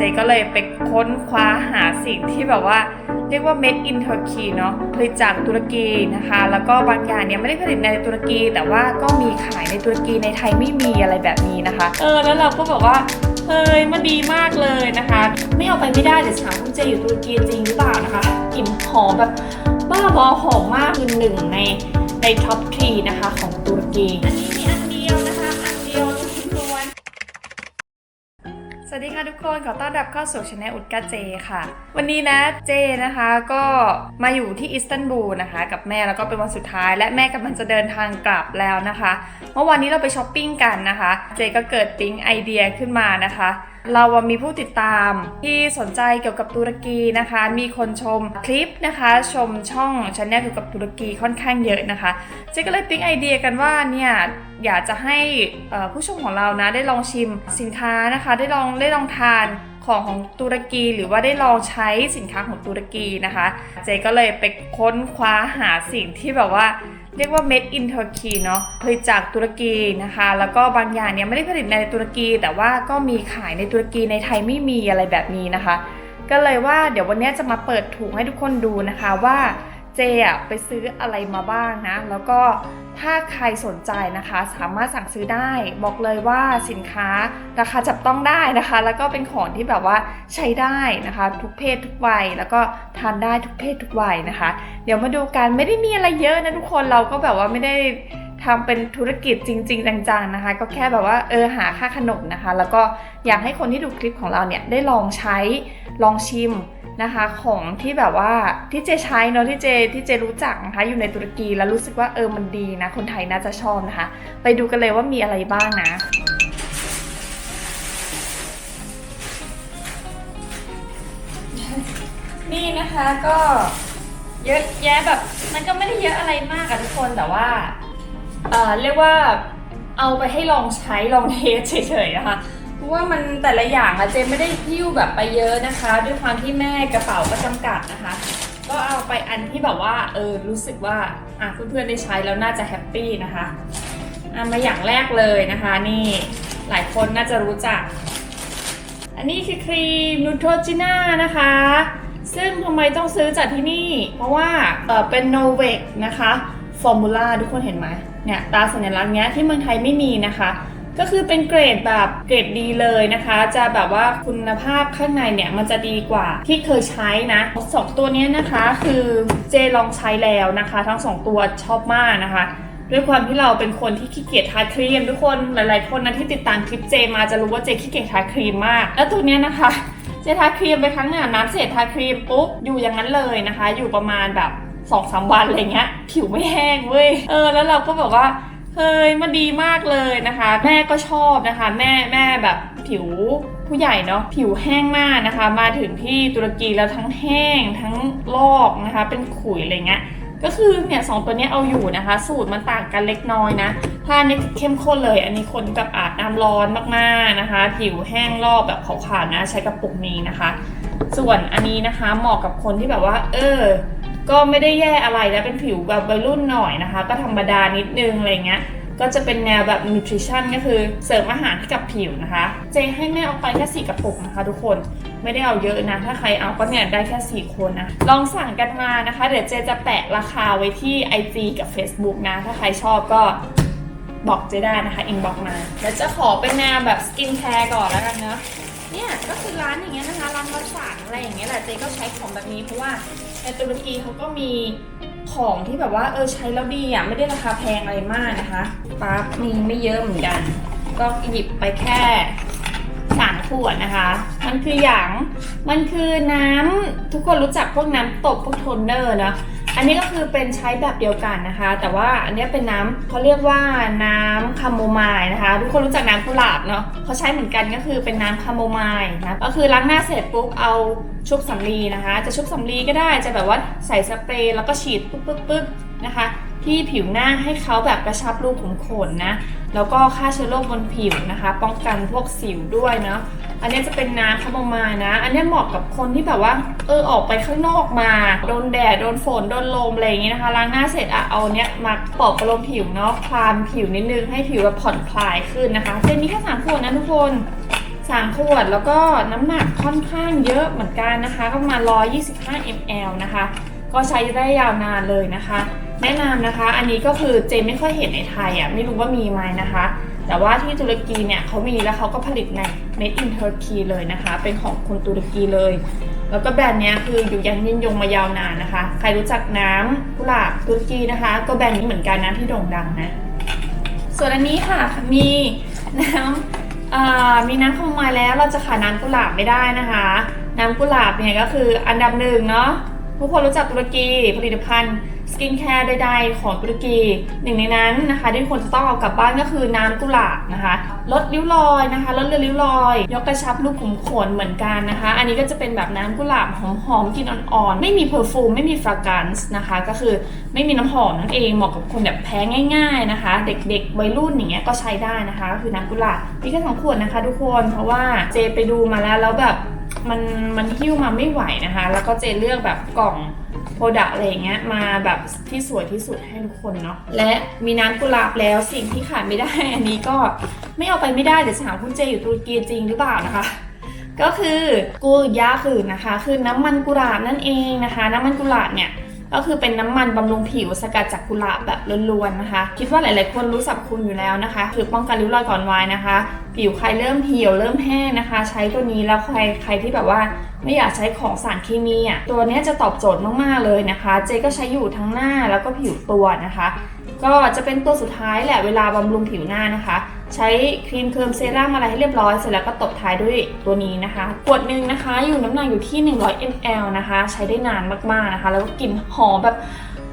เจก็เลยไปค้นคว้าหาสิ่งที่แบบว่า เรียกว่า made in Turkey เนาะผลิตจากตุรกีนะคะ แล้วก็บางอย่างเนี่ยไม่ได้ผลิตในตุรกี แต่ว่าก็มีขายในตุรกีในไทยไม่มีอะไรแบบนี้นะคะ เออแล้วเราก็บอกว่าเฮ้ยมันดีมากเลยนะคะ ไม่เอาไปไม่ได้เดี๋ยวถามคุณเจอยู่ตุรกีจริงหรือเปล่านะคะกลิ่นหอมแบบบ้าบอหอมมากคือหนึ่งในในท็อปทรีนะคะของตุรกีอันนี้มีอันเดีย ทุกคนขอต้อนรับเข้าสู่ช anel อุดกาเจค่ะ วันนี้นะเจนะคะก็มาอยู่ที่อิสตันบูลนะคะ กับแม่แล้วก็เป็นวันสุดท้าย และแม่กำลังจะเดินทางกลับแล้วนะคะ เมื่อวานนี้เราไปช้อปปิ้งกันนะคะ เจก็เกิดปิ๊งไอเดียขึ้นมานะคะ เรามีผู้ติดตามที่สนใจเกี่ยวกับตุรกีนะคะ มีคนชมคลิปนะคะ ชมช่องช anel เกี่ยวกับตุรกีค่อนข้างเยอะนะคะเจ๊ก็เลยปิ๊งไอเดียกันว่าเนี่ยอยากจะให้ผู้ชมของเรานะได้ลองชิมสินค้านะคะ ได้ลองได้ลองทาน ของของตุรกี หรือว่าได้ลองใช้สินค้าของตุรกีนะคะ เจก็เลยไปค้นคว้าหาสิ่งที่แบบว่าเรียกว่า made in Turkey เนาะผลิตจากตุรกีนะคะ แล้วก็บางอย่างเนี่ยไม่ได้ผลิตในตุรกี แต่ว่าก็มีขายในตุรกีในไทยไม่มีอะไรแบบนี้นะคะ ก็เลยว่าเดี๋ยววันนี้จะมาเปิดถุงให้ทุกคนดูนะคะว่า เจอะไปซื้ออะไรมาบ้างนะ แล้วก็ถ้าใครสนใจนะคะ สามารถสั่งซื้อได้บอกเลยว่าสินค้าราคาจับต้องได้นะคะ แล้วก็เป็นของที่แบบว่าใช้ได้นะคะ ทุกเพศทุกวัยแล้วก็ทานได้ทุกเพศทุกวัยนะคะ เดี๋ยวมาดูกันไม่ได้มีอะไรเยอะนะทุกคนเราก็แบบว่าไม่ได้ทำเป็นธุรกิจจริง ๆ จังๆนะคะ ก็แค่แบบว่าเออหาค่าขนมนะคะ แล้วก็อยากให้คนที่ดูคลิปของเราเนี่ยได้ลองใช้ลองชิม นะคะของที่แบบว่าที่เจใช้เนาะที่เจที่เจรู้จักนะคะอยู่ในตุรกีแล้วรู้สึกว่าเออมันดีนะ คนไทยน่าจะชอบนะคะ ไปดูกันเลยว่ามีอะไรบ้างนะนี่นะคะก็เยอะแยะแบบมันก็ไม่ได้เยอะอะไรมากอะทุกคนแต่ว่าเออเรียกว่าเอาไปให้ลองใช้ลองเทสเฉยๆนะคะ เพราะว่ามันแต่ละอย่างอะเจไม่ได้พิ้วแบบไปเยอะนะคะ ด้วยความที่แม่กระเป๋าก็จำกัดนะคะ ก็เอาไปอันที่แบบว่าเออรู้สึกว่าอะเพื่อนๆได้ใช้แล้วน่าจะแฮปปี้นะคะอะมาอย่างแรกเลยนะคะ นี่หลายคนน่าจะรู้จัก อันนี้คือครีมนูโทจิน่านะคะ ซึ่งทำไมต้องซื้อจากที่นี่ เพราะว่าเออเป็นโนเวกนะคะฟอร์มูล่าทุกคนเห็นไหมเนี่ยตาสัญลักษณ์เนี้ยที่เมืองไทยไม่มีนะคะ ก็คือเป็นเกรดแบบเกรดดีเลยนะคะ จะแบบว่าคุณภาพข้างในเนี่ยมันจะดีกว่าที่เคยใช้นะสองตัวนี้นะคะคือเจลองใช้แล้วนะคะ ทั้งสองตัวชอบมากนะคะด้วยความที่เราเป็นคนที่ขี้เกียจทาครีม ทุกคนหลายๆ คนนะที่ติดตามคลิปเจมาจะรู้ว่าเจขี้เกียจทาครีมมาก แล้วตัวเนี้ยนะคะ เจทาครีมไปครั้งหนึ่งน้ำเสร็จทาครีมปุ๊บอยู่อย่างนั้นเลยนะคะ อยู่ประมาณแบบสองสามวันอะไรเงี้ยผิวไม่แห้งเว้ยเออแล้วเราก็แบบว่า เฮ้ยมันดีมากเลยนะคะ แม่ก็ชอบนะคะ แม่แม่แบบผิวผู้ใหญ่เนาะผิวแห้งมากนะคะ มาถึงที่ตุรกีแล้วทั้งแห้งทั้งลอกนะคะ เป็นขุยอะไรเงี้ยก็คือเนี่ยสองตัวนี้เอาอยู่นะคะ สูตรมันต่างกันเล็กน้อยนะถ้าอันนี้เข้มข้นเลย อันนี้คนกับอาบน้ำร้อนมากๆนะคะ ผิวแห้งลอกแบบขาวๆนะ ใช้กระปุกนี้นะคะ ส่วนอันนี้นะคะเหมาะกับคนที่แบบว่า เออ ก็ไม่ได้แย่อะไรนะเป็นผิวแบบวัยรุ่นหน่อยนะคะ ก็ธรรมดานิดนึงอะไรเงี้ยก็จะเป็นแนวแบบ nutrition ก็คือเสริมอาหารให้กับผิวนะคะ เจให้แม่เอาไปแค่สี่กระปุกนะคะ ทุกคนไม่ได้เอาเยอะนะ ถ้าใครเอาก็เนี่ยได้แค่ 4 คนนะ ลองสั่งกันมานะคะ เดี๋ยวเจจะแปะราคาไว้ที่ IG กับ Facebook นะ ถ้าใครชอบก็บอกเจได้นะคะ อินบอกมาเดี๋ยวจะขอเป็นแนวแบบสกินแคร์ก่อนแล้วกันเนอะเนี่ยก็คือร้านอย่างเงี้ยนะคะร้านวัดสันอะไรอย่างเงี้ยแหละเจก็ใช้ของแบบนี้เพราะว่า ในตุรกีเขาก็มีของที่แบบว่าเออใช้แล้วดีอะไม่ได้ราคาแพงอะไรมากนะคะปั๊บมีไม่เยอะเหมือนกัน ก็หยิบไปแค่สามขวดนะคะ มันคืออย่าง มันคือน้ำทุกคนรู้จักพวกน้ำตบพวกโทนเนอร์นะ อันนี้ก็คือเป็นใช้แบบเดียวกันนะคะ แต่ว่าอันนี้เป็นน้ำเขาเรียกว่าน้ำคาโมไมล์นะคะทุกคนรู้จักน้ำกุหลาบเนาะเขาใช้เหมือนกันก็คือเป็นน้ำคาโมไมล์นะก็คือล้างหน้าเสร็จปุ๊บเอาชุบสำลีนะคะ จะชุบสำลีก็ได้จะแบบว่าใส่สเปรย์แล้วก็ฉีดปุ๊บปุ๊บปุ๊บนะคะที่ผิวหน้าให้เขาแบบกระชับรูขุมขนนะ แล้วก็ฆ่าเชื้อโรคบนผิวนะคะ ป้องกันพวกสิวด้วยเนาะ อันนี้จะเป็นน้ำคาโมไมล์นะ อันนี้เหมาะกับคนที่แบบว่า เออออกไปข้างนอกมา โดนแดด โดนฝน โดนลมอะไรอย่างงี้นะคะ ล้างหน้าเสร็จอะเอาเนี้ยมาปอกประโลมผิวเนาะ คลามผิวนิดนึงให้ผิวแบบผ่อนคลายขึ้นนะคะเจนนี้แค่สามขวดนะทุกคน3ขวดแล้วก็น้ำหนักค่อนข้างเยอะเหมือนกันนะคะ ก็ประมาณ125 ml นะคะ ก็ใช้ได้ยาวนานเลยนะคะ แนะนำนะคะ อันนี้ก็คือเจนไม่ค่อยเห็นในไทยอะ ไม่รู้ว่ามีไหมนะคะ แต่ว่าที่ตุรกีเนี่ยเขามีแล้วเขาก็ผลิตใน Made in Turkey เลยนะคะ เป็นของคนตุรกีเลย แล้วก็แบรนด์นี้คืออยู่ยันยินยงมายาวนานนะคะ ใครรู้จักน้ำกุหลาบตุรกีนะคะ ก็แบรนด์นี้เหมือนกันนะที่โด่งดังนะ ส่วนอันนี้ค่ะมีน้ำมีน้ำเข้ามาแล้วเราจะขาดน้ำกุหลาบไม่ได้นะคะ น้ำกุหลาบเนี่ยก็คืออันดับหนึ่งเนาะผู้คนรู้จักตุรกีผลิตภัณฑ์ สกินแคร์ใดๆ ของตุรกีหนึ่งในนั้นนะคะที่คนจะต้องเอากลับบ้านก็คือน้ำกุหลาบนะคะลดริ้วรอยนะคะลดเลือนริ้วรอย ยกกระชับรูขุมขนเหมือนกันนะคะ อันนี้ก็จะเป็นแบบน้ำกุหลาบหอมๆกลิ่นอ่อนๆ ไม่มีเพอร์ฟูมไม่มีฟรากันซ์นะคะก็คือไม่มีน้ำหอมนั่นเองเหมาะกับคนแบบแพ้ง่าย ๆนะคะ เด็กๆวัยรุ่นอย่างเงี้ยก็ใช้ได้นะคะก็คือน้ำกุหลาบนี่แค่สองขวดนะคะทุกคนเพราะว่าเจไปดูมาแล้วแล้วแบบมันมันหิ้วมาไม่ไหวนะคะ แล้วก็เจเลือกแบบกล่อง โปรดักอะไรอย่างเงี้ยมาแบบที่สวยที่สุดให้ทุกคนเนาะและมีน้ำกุหลาบแล้วสิ่งที่ขาดไม่ได้ อันนี้ก็ไม่เอาไปไม่ได้เดี๋ยวจะถามคุณเจอยู่ตุรกีจริงหรือเปล่านะคะ ก็คือกูยาคือนะคะ คือน้ำมันกุหลาบนั่นเองนะคะ น้ำมันกุหลาบเนี่ย ก็คือเป็นน้ำมันบำรุงผิวสกัดจากกุหลาบแบบล้วนๆนะคะ คิดว่าหลายๆคนรู้สับคุณอยู่แล้วนะคะ คือป้องกันริ้วรอยก่อนวัยนะคะ ผิวใครเริ่มเหี่ยวเริ่มแห้งนะคะ ใช้ตัวนี้แล้วใครใครที่แบบว่าไม่อยากใช้ของสารเคมีอะตัวนี้จะตอบโจทย์มากๆเลยนะคะ เจก็ใช้อยู่ทั้งหน้าแล้วก็ผิวตัวนะคะ ก็จะเป็นตัวสุดท้ายแหละเวลาบำรุงผิวหน้านะคะ ใช้ครีมเคิร์มเซรั่มอะไรให้เรียบร้อยเสร็จแล้วก็ตบท้ายด้วยตัวนี้นะคะขวดหนึ่งนะคะ อยู่น้ำหนักอยู่ที่ 100 ml นะคะ ใช้ได้นานมากๆนะคะ แล้วก็กลิ่นหอมแบบ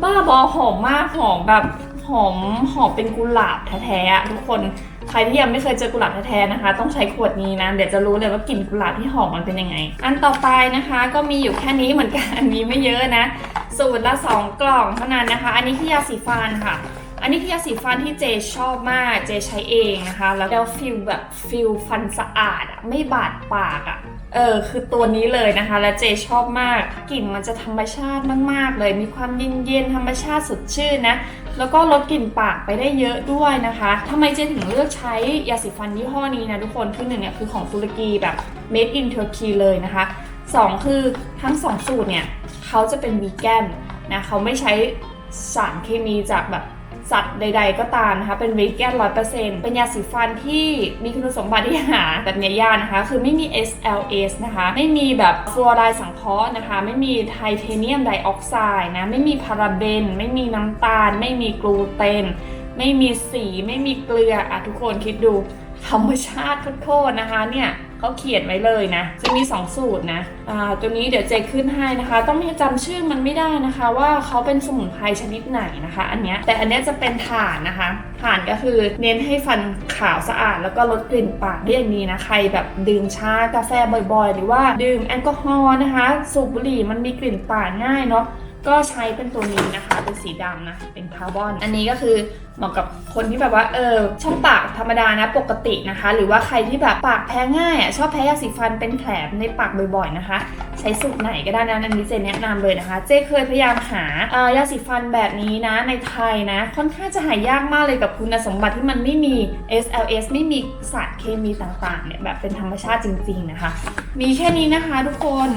บ้าบอหอมมากหอมแบบหอมหอมเป็นกุหลาบแท้ๆอะทุกคนใครที่ยังไม่เคยเจอกุหลาบแท้ๆนะคะ ต้องใช้ขวดนี้นะ เดี๋ยวจะรู้เลยว่ากลิ่นกุหลาบที่หอมมันเป็นยังไง อันต่อไปนะคะก็มีอยู่แค่นี้เหมือนกันมีไม่เยอะนะ สูตรละ 2 กล่องเท่านั้นนะคะ อันนี้คือยาสีฟันค่ะ นนี้คือยาสีฟันที่เจชอบมาก เจใช้เองนะคะ แล้วฟิลแบบฟิลฟันสะอาดอะไม่บาดปากอะเออคือตัวนี้เลยนะคะ และเจชอบมากกลิ่นมันจะธรรมชาติมากๆ เลย มีความเย็นๆธรรมชาติสดชื่นนะแล้วก็ลดกลิ่นปากไปได้เยอะด้วยนะคะทำไมเจถึงเลือกใช้ยาสีฟันยี่ห้อนี้นะทุกคนคือหนึ่งเนี่ยคือของตุรกีแบบ made in Turkey เลยนะคะสองคือทั้งสองสูตรเนี่ยเขาจะเป็นวีแกนนะเขาไม่ใช้สารเคมีจากแบบ สัตว์ใด ๆ ก็ตามนะคะ เป็นวีแกนร้อยเปอร์เซ็นต์เป็นยาสีฟันที่มีคุณสมบัติที่หาแบบเนี้ยยากนะคะ คือไม่มี SLS นะคะ ไม่มีแบบฟลูออไรด์สังเคราะห์นะคะ ไม่มีไทเทเนียมไดออกไซด์นะ ไม่มีพาราเบน ไม่มีน้ำตาล ไม่มีกลูเตน ไม่มีสี ไม่มีเกลืออะทุกคนคิดดูธรรมชาติโคตรนะคะเนี่ย เขาเขียนไว้เลยนะ จะมี 2 สูตรนะอ่าตัวนี้เดี๋ยวเจขึ้นให้นะคะ ต้องให้จำชื่อมันไม่ได้นะคะ ว่าเขาเป็นสมุนไพรชนิดไหนนะคะ อันเนี้ยแต่อันเนี้ยจะเป็นถ่านนะคะถ่านก็คือเน้นให้ฟันขาวสะอาด แล้วก็ลดกลิ่นปากได้อย่างนี้นะใครแบบดื่มชากาแฟบ่อยๆ หรือว่าดื่มแอลกอฮอล์นะคะ สูบบุหรี่มันมีกลิ่นปากง่ายเนาะ ก็ใช้เป็นตัวนี้นะคะ เป็นสีดำนะ เป็นคาร์บอน อันนี้ก็คือเหมาะกับคนที่แบบว่าเออช่องปากธรรมดานะปกตินะคะ หรือว่าใครที่แบบปากแพ้ง่ายอะชอบแพ้ยาสีฟันเป็นแผลในปากบ่อยๆนะคะ ใช้สูตรไหนก็ได้นะอันนี้เจแนะนำเลยนะคะ เจเคยพยายามหาเอ่อยาสีฟันแบบนี้นะ ในไทยนะ ค่อนข้างจะหายากมากเลยกับคุณสมบัติที่มันไม่มี SLS ไม่มีสารเคมีต่างๆ เนี่ยแบบเป็นธรรมชาติจริง ๆนะคะ มีแค่นี้นะคะทุกคน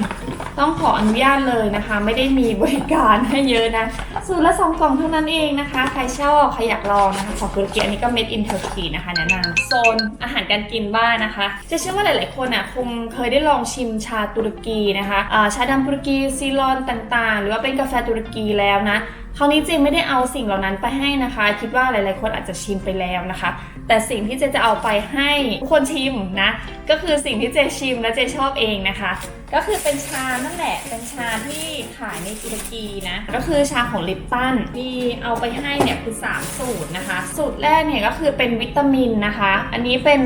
ต้องขออนุญาตเลยนะคะ ไม่ได้มีบริการให้เยอะนะ สูตรละสองกล่องเท่านั้นเองนะคะ ใครชอบใครอยากลองนะคะ ของตุรกีอันนี้ก็ made in Turkey นะคะแนะนำโซนอาหารการกินบ้างนะคะ จะเชื่อว่าหลาย ๆ คนอะคงเคยได้ลองชิมชาตุรกีนะคะอ่าชาดำตุรกีซีรอนต่างๆ หรือว่าเป็นกาแฟตุรกีแล้วนะคราวนี้เจไม่ได้เอาสิ่งเหล่านั้นไปให้นะคะ คิดว่าหลายๆคนอาจจะชิมไปแล้วนะคะ แต่สิ่งที่เจจะเอาไปให้ทุกคนชิมนะ ก็คือสิ่งที่เจชิมและเจชอบเองนะคะ ก็คือเป็นชานั่นแหละ เป็นชาที่ขายในตุรกีนะ ก็คือชาของลิปตันมีเอาไปให้เนี่ยคือ 3 สูตรนะคะ สูตรแรกเนี่ยก็คือเป็นวิตามินนะคะ อันนี้เป็น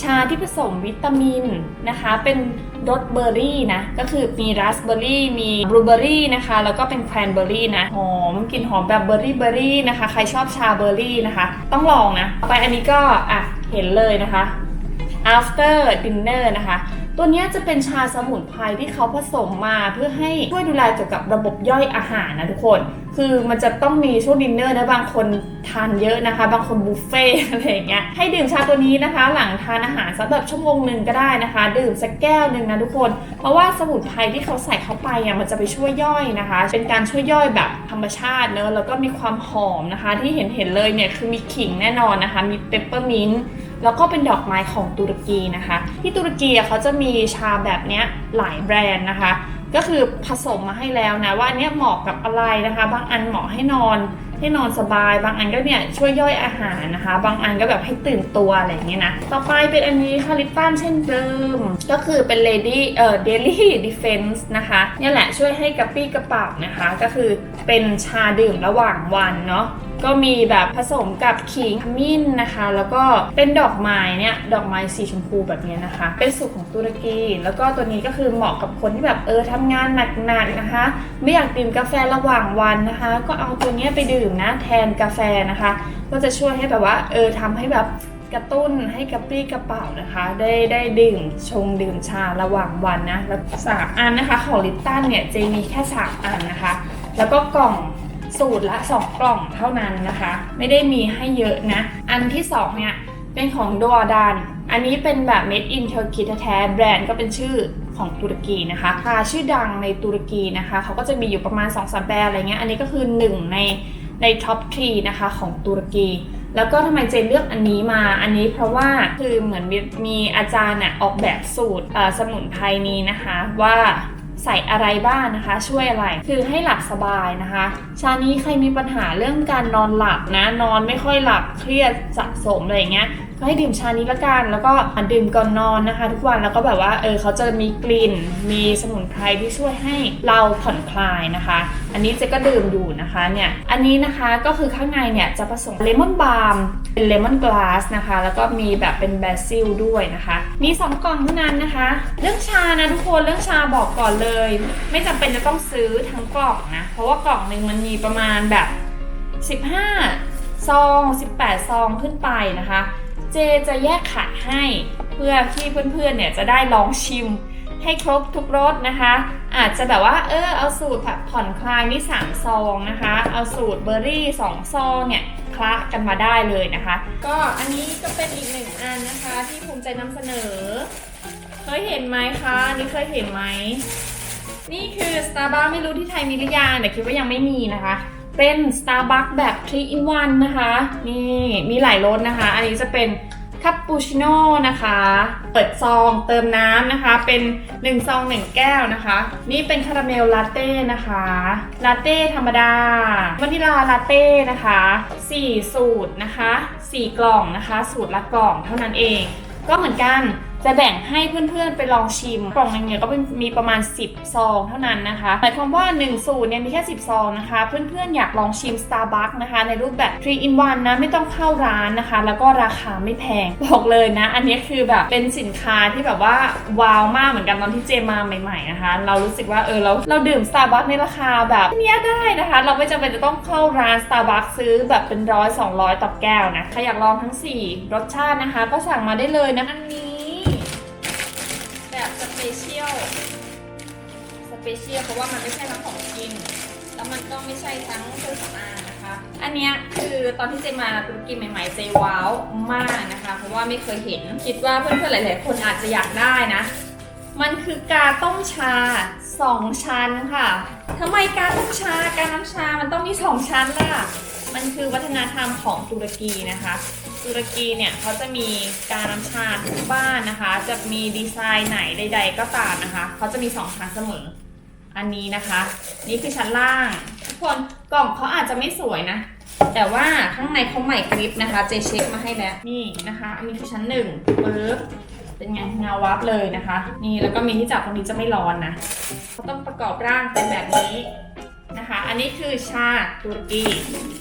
ชาที่ผสมวิตามินนะคะ เป็นรสเบอร์รี่นะ ก็คือมีราสเบอร์รี่ มีบลูเบอร์รี่นะคะ แล้วก็เป็นแครนเบอร์รี่นะ หอมกลิ่นหอมแบบเบอร์รี่เบอร์รี่นะคะ ใครชอบชาเบอร์รี่นะคะ ต้องลองนะ ต่อไปอันนี้ก็อะเห็นเลยนะคะ after dinner นะคะ ตัวนี้จะเป็นชาสมุนไพรที่เขาผสมมาเพื่อให้ช่วยดูแลเกี่ยวกับระบบย่อยอาหารนะทุกคน คือมันจะต้องมีช่วงดินเนอร์นะบางคนทานเยอะนะคะ บางคนบุฟเฟ่ต์อะไรอย่างเงี้ยให้ดื่มชาตัวนี้นะคะ หลังทานอาหารสักแบบชั่วโมงหนึ่งก็ได้นะคะ ดื่มสักแก้วหนึ่งนะทุกคน เพราะว่าสมุนไพรที่เขาใส่เข้าไปอะมันจะไปช่วยย่อยนะคะ เป็นการช่วยย่อยแบบธรรมชาติเนอะแล้วก็มีความหอมนะคะ ที่เห็นเห็นๆเลยเนี่ยคือมีขิงแน่นอนนะคะ มีเปปเปอร์มินต์ แล้วก็เป็นดอกไม้ของตุรกีนะคะ ที่ตุรกีเขาจะมีชาแบบนี้หลายแบรนด์นะคะ ก็คือผสมมาให้แล้วนะว่าอันเนี้ยเหมาะกับอะไรนะคะ บางอันเหมาะให้นอนให้นอนสบาย บางอันก็เนี่ยช่วยย่อยอาหารนะคะ บางอันก็แบบให้ตื่นตัวอะไรอย่างเงี้ยนะ ต่อไปเป็นอันนี้ค่ะลิปตันเช่นเดิม ก็คือเป็น lady เอ่อ daily defense นะคะเนี่ยแหละช่วยให้กระปี้กระเป๋านะคะ ก็คือเป็นชาดื่มระหว่างวันเนาะ ก็มีแบบผสมกับขิงขมิ้นนะคะ แล้วก็เป็นดอกไม้เนี่ยดอกไม้สีชมพูแบบนี้นะคะ เป็นสูตรของตุรกี แล้วก็ตัวนี้ก็คือเหมาะกับคนที่แบบเออทำงานหนักๆนะคะ ไม่อยากดื่มกาแฟระหว่างวันนะคะ ก็เอาตัวนี้ไปดื่มนะแทนกาแฟนะคะ ก็จะช่วยให้แบบว่าเออทำให้แบบกระตุ้นให้กระปรี้กระเป๋านะคะ ได้ได้ดื่มชงดื่มชาระหว่างวันนะแล้วสามอันนะคะของลิปตันเนี่ยเจมีแค่สาอันนะคะ แล้วก็กล่อง สูตรละ 2 กล่องเท่านั้นนะคะ ไม่ได้มีให้เยอะนะ อันที่2เนี่ยเป็นของดอดานอันนี้เป็นแบบ made in Turkey แท้แบรนด์ก็เป็นชื่อของตุรกีนะคะชาชื่อดังในตุรกีนะคะเขาก็จะมีอยู่ประมาณ 2-3แบรนด์อะไรเงี้ยอันนี้ก็คือ 1 ในในท็อปทรีนะคะของตุรกี แล้วก็ทำไมเจนเลือกอันนี้มา อันนี้เพราะว่าคือเหมือนมีมอาจารย์น่ออกแบบสูตรสมุนไพรนี้นะคะว่า ใส่อะไรบ้างนะคะ ช่วยอะไรคือให้หลับสบายนะคะ ชานี้ใครมีปัญหาเรื่องการนอนหลับนะ นอนไม่ค่อยหลับเครียดสะสมอะไรเงี้ย ให้ดื่มชานี้ละกัน แล้วก็ดื่มก่อนนอนนะคะ ทุกวันแล้วก็แบบว่าเออเขาจะมีกลิ่น มีสมุนไพรที่ช่วยให้เราผ่อนคลายนะคะ อันนี้เจ๊ก็ดื่มอยู่นะคะเนี่ยอันนี้นะคะก็คือข้างในเนี่ยจะผสมเลมอนบาล์มเป็นเลมอนกลาสนะคะ แล้วก็มีแบบเป็นแบซิลด้วยนะคะมีสองกล่องเท่านั้นนะคะ เรื่องชานะทุกคนเรื่องชาบอกก่อนเลย ไม่จำเป็นจะต้องซื้อทั้งกล่องนะเพราะว่ากล่องหนึ่งมันมีประมาณแบบ 15 ซอง 18 ซองขึ้นไปนะคะ เจจะแยกขายให้ เพื่อที่เพื่อนๆเนี่ยจะได้ลองชิมให้ครบทุกรสนะคะ อาจจะแบบว่า เออเอาสูตรแบบผ่อนคลายนี่3ซองนะคะ เอาสูตรเบอร์รี่ 2 ซองเนี่ยคละกันมาได้เลยนะคะ ก็อันนี้ก็เป็นอีกหนึ่งอันนะคะ ที่ภูมิใจนำเสนอ เคยเห็นไหมคะอันนี่เคยเห็นไหม นี่คือ Starbucks ไม่รู้ที่ไทยมีหรือยังแต่คิดว่ายังไม่มีนะคะ เป็น Starbucks แบบ3 in 1นะคะ นี่มีหลายรสนะคะ อันนี้จะเป็นคาปูชิโน่นะคะ เปิดซองเติมน้ำนะคะ เป็น1ซอง1แก้วนะคะ นี่เป็นคาราเมลลาเต้นะคะ ลาเต้ธรรมดาวานิลาลาเต้นะคะ 4 สูตรนะคะ 4 กล่องนะคะ สูตรละกล่องเท่านั้นเอง ก็เหมือนกัน จะแบ่งให้เพื่อนๆไปลองชิมกล่องนึงเนี่ยก็เป็นมีประมาณ 10 ซองเท่านั้นนะคะหมายความว่า 1 สูตรเนี่ยมีแค่ 10 ซองนะคะ เพื่อนๆอยากลองชิม Starbucks นะคะ ในรูปแบบ 3 in 1 นะไม่ต้องเข้าร้านนะคะ แล้วก็ราคาไม่แพงบอกเลยนะ อันนี้คือแบบเป็นสินค้าที่แบบว่าว้าวมากเหมือนกันตอนที่เจมาใหม่ ๆนะคะ เรารู้สึกว่าเออเราเราดื่ม Starbucks ในราคาแบบเนี้ยได้นะคะ เราไม่จำเป็นจะต้องเข้าร้าน Starbucks ซื้อแบบเป็นร้อยสองร้อยต่อแก้วนะใครอยากลองทั้ง 4 รสชาตินะคะ ก็สั่งมาได้เลยนะอันนี้ สเปเชียล สเปเชียลเพราะว่ามันไม่ใช่ทั้งของกิน แล้วมันก็ไม่ใช่ทั้งเครื่องสำอางนะคะ อันเนี้ยคือตอนที่เจมาตุรกีใหม่ๆเจว้าวมากนะคะ เพราะว่าไม่เคยเห็น คิดว่าเพื่อนๆหลายๆ คนอาจจะอยากได้นะ มันคือกาต้มชา 2 ชั้นค่ะทำไมกาต้มชา การน้ำชา มันต้องมี 2 ชั้นล่ะ มันคือวัฒนธรรมของตุรกีนะคะ ตุรกีเนี่ยเขาจะมีการน้ำชาทุกบ้านนะคะ จะมีดีไซน์ไหนใด ๆ ก็ตามนะคะเขาจะมี2ชั้นเสมอ อันนี้นะคะ นี่คือชั้นล่าง ทุกคนกล่องเขาอาจจะไม่สวยนะ แต่ว่าข้างในเขาใหม่กริปนะคะ เจเช็คมาให้แล้วนี่นะคะ อันนี้คือชั้นหนึ่งปึ๊บเป็นไงเงาวับเลยนะคะ นี่แล้วก็มีที่จับตรงนี้จะไม่ร้อนนะเขาต้องประกอบร่างเป็นแบบนี้นะคะ อันนี้คือชาตุรกี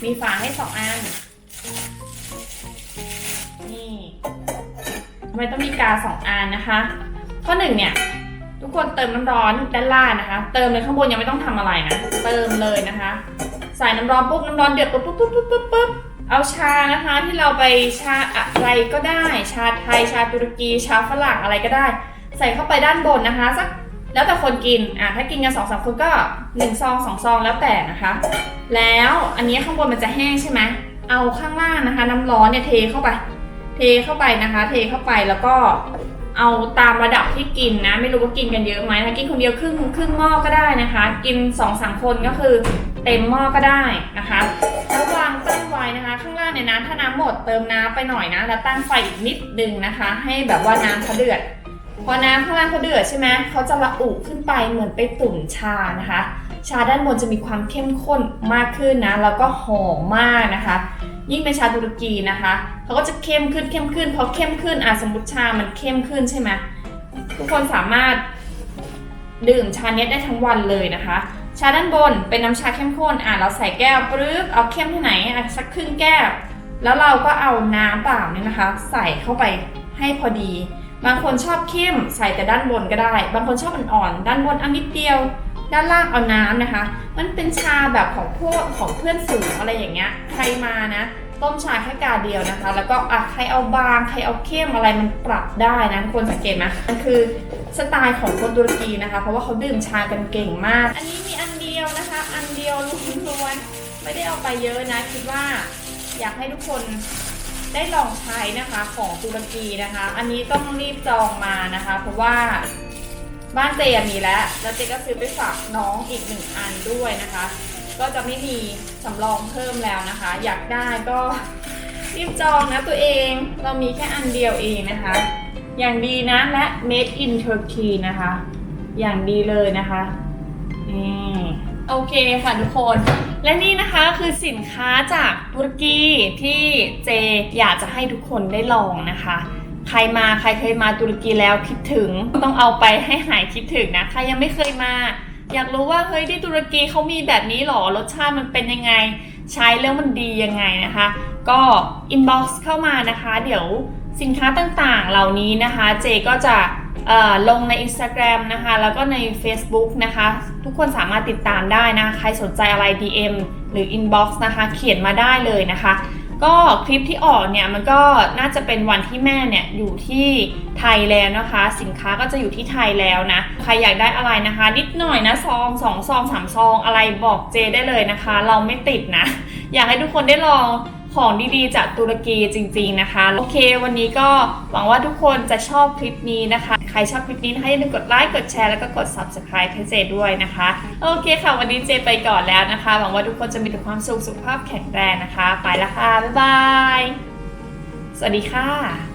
มีฝาให้สองอัน ทำไมต้องมีกาสองอันนะคะ ข้อหนึ่งเนี่ย ทุกคนเติมน้ำร้อนด้านล่างนะคะ เติมเลยข้างบนยังไม่ต้องทำอะไรนะ เติมเลยนะคะ ใส่น้ำร้อนปุ๊บน้ำร้อนเดือดปุ๊บปุ๊บปุ๊บปุ๊บปุ๊บปุ๊บเอาชานะคะที่เราไปชาอะไรก็ได้ ชาไทยชาตุรกีชาฝรั่งอะไรก็ได้ใใส่เข้าไปด้านบนนะคะสักแล้วแต่คนกิน อะ ถ้ากินกันสองสามคนก็หนึ่งซองสองซองแล้วแต่นะคะ แล้วอันนี้ข้างบนมันจะแห้งใช่ไหม เอาข้างล่างนะคะ น้ำร้อนเนี่ยเทเข้าไป เทเข้าไปนะคะ เทเข้าไปแล้วก็เอาตามระดับที่กินนะ ไม่รู้ว่ากินกันเยอะไหมถ้ากินคนเดียวครึ่งครึ่งหม้อก็ได้นะคะ กิน2อสามคนก็คือเต็มหม้อก็ได้นะคะแล้ววางตั้งไว้นะคะ ข้างล่างเนี่ยนะถ้าน้ำหมดเติมน้ำไปหน่อยนะ แล้วตั้งไฟอีกนิดนึงนะคะ ให้แบบว่าน้ำเขาเดือด พอน้ำข้างล่างเขาเดือดใช่ไหมเขาจะระอุขึ้นไปเหมือนไปตุ่นชานะคะ ชาด้านบนจะมีความเข้มข้นมากขึ้นนะแล้วก็หอมมากนะคะ ยิ่งเป็นชาตุรกีนะคะเขาก็จะเข้มขึ้นเข้มขึ้นพอเข้มขึ้นอะสมมติชามันเข้มขึ้นใช่ไหมทุกคนสามารถดื่มชาเนี้ยได้ทั้งวันเลยนะคะ ชาด้านบนเป็นน้ำชาเข้มข้นอะเราใส่แก้วปึ๊บเอาเข้มที่ไหนอะสักครึ่งแก้ว แล้วเราก็เอาน้ำเปล่าเนี่ยนะคะ ใส่เข้าไปให้พอดี บางคนชอบเข้มใส่แต่ด้านบนก็ได้ บางคนชอบอ่อนๆด้านบนเอันนิดเดียว ด้านล่างเอาน้ำนะคะ มันเป็นชาแบบของพวกของเพื่อนฝูงอะไรอย่างเงี้ยใครมานะ ต้มชาแค่กาเดียวนะคะ แล้วก็อะใครเอาบางใครเอาเข้มอะไรมันปรับได้นะคนสังเกตไหมมันคือสไตล์ของคนตุรกีนะคะ เพราะว่าเขาดื่มชากันเก่งมาก อันนี้มีอันเดียวนะคะ อันเดียวล้วนๆไม่ได้เอาไปเยอะนะ คิดว่าอยากให้ทุกคนได้ลองใช้นะคะของตุรกีนะคะ อันนี้ต้องรีบจองมานะคะ เพราะว่าบ้านเจมีแล้ว แล้วเจก็ซื้อไปฝากน้องอีกหนึ่งอันด้วยนะคะ ก็จะไม่มี สำรองเพิ่มแล้วนะคะ อยากได้ก็รีบจองนะตัวเองเรามีแค่อันเดียวเองนะคะ อย่างดีนะและ made in Turkey นะคะ อย่างดีเลยนะคะนี่โอเคค่ะทุกคน และนี่นะคะคือสินค้าจากตุรกีที่เจอยากจะให้ทุกคนได้ลองนะคะ ใครมาใครเคยมาตุรกีแล้วคิดถึงต้องเอาไปให้หายคิดถึงนะ ใครยังไม่เคยมา อยากรู้ว่าเฮ้ยที่ตุรกีเขามีแบบนี้หรอรสชาติมันเป็นยังไง ใช้แล้วมันดียังไงนะคะ ก็ inbox เข้ามานะคะ เดี๋ยวสินค้าต่างๆ เหล่านี้นะคะ เจก็จะลงใน Instagram นะคะ แล้วก็ใน Facebook นะคะ ทุกคนสามารถติดตามได้นะ ใครสนใจอะไร DM หรือ inbox นะคะ เขียนมาได้เลยนะคะ ก็คลิปที่ออกเนี่ยมันก็น่าจะเป็นวันที่แม่เนี่ยอยู่ที่ไทยแล้วนะคะ สินค้าก็จะอยู่ที่ไทยแล้วนะใครอยากได้อะไรนะคะ นิดหน่อยนะซองสองซองสามซองอะไรบอกเจได้เลยนะคะ เราไม่ติดนะ อยากให้ทุกคนได้ลองของดีๆ จากตุรกีจริง ๆนะคะ โอเค วันนี้ก็หวังว่าทุกคนจะชอบคลิปนี้นะคะ ใครชอบคลิปนี้นะคะอย่าลืมกดไลค์ กดแชร์ แล้วก็กด subscribe ให้เจด้วยนะคะ โอเคค่ะ วันนี้เจไปก่อนแล้วนะคะ หวังว่าทุกคนจะมีแต่ความสุข สุขภาพแข็งแรงนะคะ ไปละค่ะ บ๊ายบาย สวัสดีค่ะ